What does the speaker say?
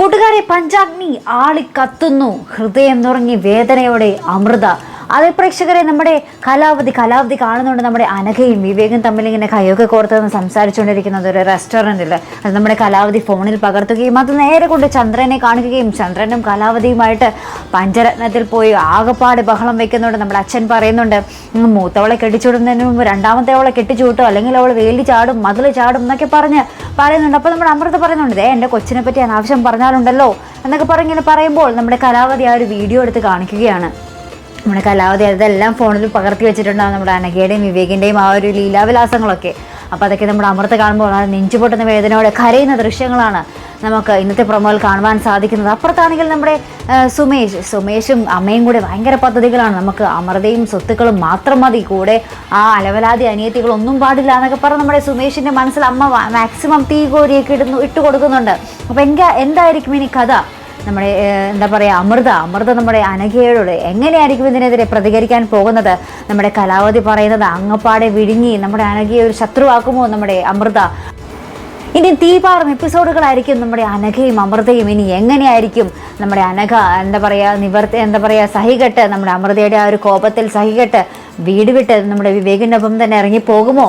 കൂട്ടുകാരെ പഞ്ചാഗ്നി ആളിക്കത്തുന്നു. ഹൃദയം നുറങ്ങി വേദനയോടെ അമൃത അതേ പ്രേക്ഷകരെ നമ്മുടെ കലാവധി കലാവധി കാണുന്നുണ്ട് നമ്മുടെ അനഘയും വിവേകും തമ്മിൽ ഇങ്ങനെ കൈയൊക്കെ കോർത്ത് സംസാരിച്ചുകൊണ്ടിരിക്കുന്നത് ഒരു റെസ്റ്റോറന്റിൽ അത് നമ്മുടെ കലാവധി ഫോണിൽ പകർത്തുകയും അത് നേരെ കൊണ്ട് ചന്ദ്രനെ കാണിക്കുകയും ചന്ദ്രനും കലാവധിയുമായിട്ട് പഞ്ചരത്നത്തിൽ പോയി ആകപ്പാട് ബഹളം വെക്കുന്നുണ്ട്. നമ്മുടെ അച്ഛൻ പറയുന്നുണ്ട് "ഉം, മൂത്തവളെ കെട്ടിച്ചുവിടുന്നതിന് മുമ്പ് രണ്ടാമത്തെ അവളെ കെട്ടിച്ചു വിട്ടോ അല്ലെങ്കിൽ അവൾ വേലി ചാടും മതിൽ ചാടും എന്നൊക്കെ പറഞ്ഞ് പറയുന്നുണ്ട്. അപ്പോൾ നമ്മുടെ അമൃത പറയുന്നുണ്ട് ദേ എന്റെ കൊച്ചിനെ പറ്റി അനാവശ്യം പറഞ്ഞാലുണ്ടല്ലോ എന്നൊക്കെ പറഞ്ഞിങ്ങനെ പറയുമ്പോൾ നമ്മുടെ കലാവധി ആ ഒരു വീഡിയോ എടുത്ത് കാണിക്കുകയാണ്. നമ്മുടെ കലാവധി അതെല്ലാം ഫോണിൽ പകർത്തി വെച്ചിട്ടുണ്ടാവും നമ്മുടെ അനഘയുടെയും വിവേകിന്റെയും ആ ഒരു ലീലാവിലാസങ്ങളൊക്കെ. അപ്പോൾ അതൊക്കെ നമ്മുടെ അമൃത കാണുമ്പോൾ ആ നെഞ്ചു പൊട്ടുന്ന വേദനയോടെ കരയുന്ന ദൃശ്യങ്ങളാണ് നമുക്ക് ഇന്നത്തെ പ്രമോയിൽ കാണുവാൻ സാധിക്കുന്നത്. അപ്പുറത്താണെങ്കിൽ നമ്മുടെ സുമേഷ്. സുമേഷും അമ്മയും കൂടെ ഭയങ്കര പദ്ധതികളാണ്. നമുക്ക് അമൃതയും സ്വത്തുക്കളും മാത്രം മതി. കൂടെ ആ അലവലാതി അനിയത്തികളൊന്നും പാടില്ല എന്നൊക്കെ പറഞ്ഞ് നമ്മുടെ സുമേഷിന്റെ മനസ്സിൽ അമ്മ മാക്സിമം തീ കോരിയൊക്കെ ഇടുന്നു ഇട്ട് കൊടുക്കുന്നുണ്ട് അപ്പോൾ എങ്ക എന്തായിരിക്കും ഇനി കഥ? നമ്മുടെ എന്താ പറയുക അമൃത അമൃത നമ്മുടെ അനഘയോട് എങ്ങനെയായിരിക്കും ഇതിനെതിരെ പ്രതികരിക്കാൻ പോകുന്നത്? നമ്മുടെ കലാവതി പറയുന്നത് അങ്ങപ്പാടെ വിഴുങ്ങി നമ്മുടെ അനഘയെ ഒരു ശത്രുവാക്കുമോ നമ്മുടെ അമൃത? ഇനി തീപാറും എപ്പിസോഡുകളായിരിക്കും നമ്മുടെ അനഘയും അമൃതയും. ഇനി എങ്ങനെയായിരിക്കും നമ്മുടെ അനഘ എന്താ പറയുക നിവർത്തി എന്താ പറയുക സഹികെട്ട് നമ്മുടെ അമൃതയുടെ ആ ഒരു കോപത്തിൽ സഹികെട്ട് വീട് വിട്ട് നമ്മുടെ വിവേകിന്റെ ഒപ്പം തന്നെ ഇറങ്ങി പോകുമോ